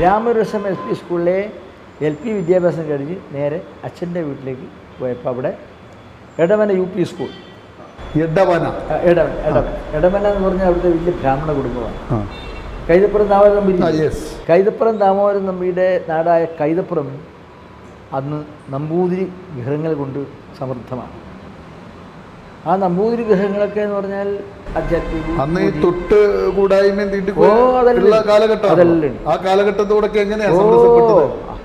രാമരസം L P സ്കൂളിലെ L P വിദ്യാഭ്യാസം കഴിഞ്ഞ് നേരെ അച്ഛന്റെ വീട്ടിലേക്ക് പോയപ്പോൾ അവിടെ Edavana U P school. Edavana. Edavana Edavana. എന്ന് പറഞ്ഞാൽ അവിടുത്തെ വലിയ ബ്രാഹ്മണ കുടുംബമാണ്. കൈതപ്പുറം ദാമോദരൻ നമ്പി കൈതപ്പുറം ദാമോദരൻ നമ്പിയുടെ നാടായ കൈതപ്പുറം അന്ന് നമ്പൂതിരി ഗൃഹങ്ങൾ കൊണ്ട് സമൃദ്ധമാണ്. ആ നമ്പൂതിരി ഗ്രഹങ്ങളൊക്കെ എന്ന് പറഞ്ഞാൽ ആധ്യാത്മിക അന്ന് ഈ തൊട്ട് കൂടായ്മയും. കാലഘട്ടം. ആ കാലഘട്ടത്തോടൊക്കെ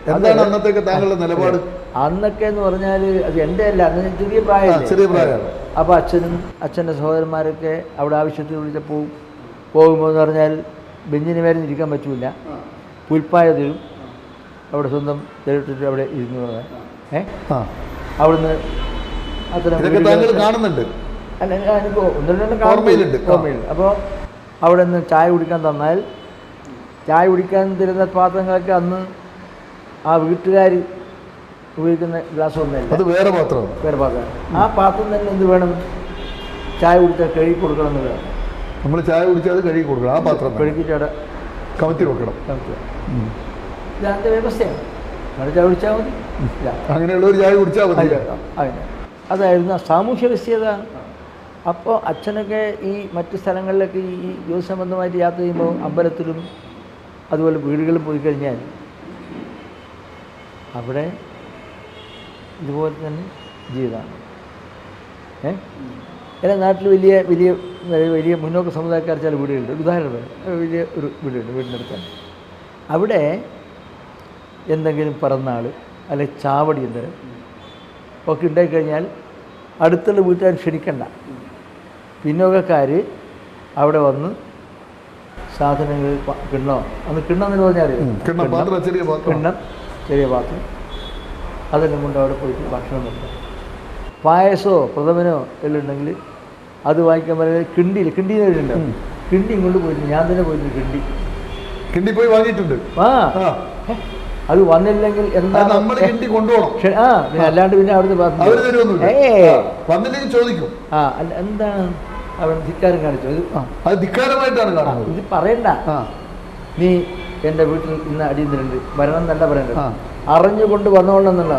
എന്താണ്. അന്നത്തേക്ക് താങ്കളുടെ നിലപാട്? അന്നൊക്കെ എന്ന് പറഞ്ഞാൽ അത് എന്റെ അല്ല അന്ന് ചെറിയ പ്രായം ചെറിയ പ്രായമാണ്. അപ്പോൾ അച്ഛനും അച്ഛന്റെ സഹോദരന്മാരൊക്കെ അവിടെ ആവശ്യത്തിന് വിളിച്ച പോവും പോകുമ്പോൾ എന്ന് പറഞ്ഞാൽ ബെഞ്ചിന് മേലെ ഇരിക്കാൻ പറ്റൂല. പുൽപ്പായ തരും അവിടെ സ്വന്തം തരിട്ടിട്ട് അവിടെ ഇരുന്ന് പറയാം ഏ? അവിടുന്ന് ഇതൊക്കെ താങ്കൾ കാണുന്നുണ്ട്. ഓർമ്മയിലുണ്ട്. അപ്പോൾ അവിടെ നിന്ന് ചായ കുടിക്കാൻ തന്നാൽ ചായ കുടിക്കാൻ തരുന്ന പാത്രങ്ങളൊക്കെ അന്ന് ആ വീട്ടുകാർ ഉപയോഗിക്കുന്ന ഗ്ലാസ് ഒന്നല്ല. അത് വേറെ പാത്രം. വേറെ പാത്രം. ആ പാത്രം തന്നെ എന്ത് വേണം? ചായ കുടിച്ചാൽ കഴുകി കൊടുക്കണം എന്നുള്ളത് നമ്മൾ ചായ കുടിച്ചാൽ അത് കഴുകി കൊടുക്കണം. ആ പാത്രം കഴുകിട്ട് കഴുകിയിട്ട് അവിടെ കമത്തി വെക്കണം. ഇതാദ്യത്തെ വ്യവസ്ഥയാണ്. അവിടെ ചായ കുടിച്ചാൽ മതി. ഒരു ചായ കുടിച്ചാൽ മതി. അതില്ല. അതായിരുന്നു സാമൂഹ്യ വ്യവസ്ഥത അപ്പോൾ അച്ഛനൊക്കെ ഈ മറ്റു സ്ഥലങ്ങളിലൊക്കെ ഈ ജ്യോതിസംബന്ധമായിട്ട് സംബന്ധമായിട്ട് യാത്ര ചെയ്യുമ്പോൾ അമ്പലത്തിലും അതുപോലെ വീടുകളിലും പോയി കഴിഞ്ഞാൽ അവിടെ ഇതുപോലെ തന്നെ ജീവിതമാണ്. ഏ? എന്റെ നാട്ടിൽ വലിയ വലിയ വലിയ മുന്നോക്ക സമുദായക്കാർ ചില വീടുകളുണ്ട്. ഉദാഹരണം വലിയ ഒരു വീടുണ്ട് വീടിനടുത്താണ് അവിടെ എന്തെങ്കിലും പിറന്നാൾ അല്ലെങ്കിൽ ചാവടി എന്തെങ്കിലും ഒക്കെ ഉണ്ടായിക്കഴിഞ്ഞാൽ അടുത്തുള്ള വീട്ടുകാർ ക്ഷണിക്കണ്ട. പിന്നോക്കക്കാർ അവിടെ വന്ന് സാധനങ്ങൾ കിണ്ണോ? അന്ന് കിണ്ണം എന്ന് പറഞ്ഞാൽ. കിണ്ണം, ചെറിയ പാത്രം. അതെല്ലാം കൊണ്ട് അവിടെ പോയിട്ട് ഭക്ഷണം ഉണ്ട് പായസോ പ്രഥമനോ എല്ലാം ഉണ്ടെങ്കിൽ അത് വാങ്ങിക്കാൻ പറയുന്നത് കിണ്ടിയിൽ കിണ്ടി ഉണ്ട് കിണ്ടി ഇങ്ങോട്ട് കൊണ്ട് പോയിട്ട് ഞാൻ തന്നെ പോയിട്ട് കിണ്ടി. കിണ്ടി പോയി വാങ്ങിയിട്ടുണ്ട്. ആ. അത് വന്നില്ലെങ്കിൽ എന്താ ആ അല്ലാണ്ട് പിന്നെ തരുമൊന്നുമില്ല ഏ വന്നില്ലെങ്കിൽ ചോദിക്കും. ആ അല്ല എന്താണ്? അവൻ ധിക്കാരം കാണിച്ചു. ഇത് അത് ധിക്കാരമായിട്ടാണ് ഇത് പറയണ്ട. നീ എന്റെ വീട്ടിൽ ഇന്ന് അടിയുന്നുണ്ട് വരണം എന്നല്ല പറയണ്ടത്. ആ. അറിഞ്ഞുകൊണ്ട് വന്നോളണം എന്നുള്ള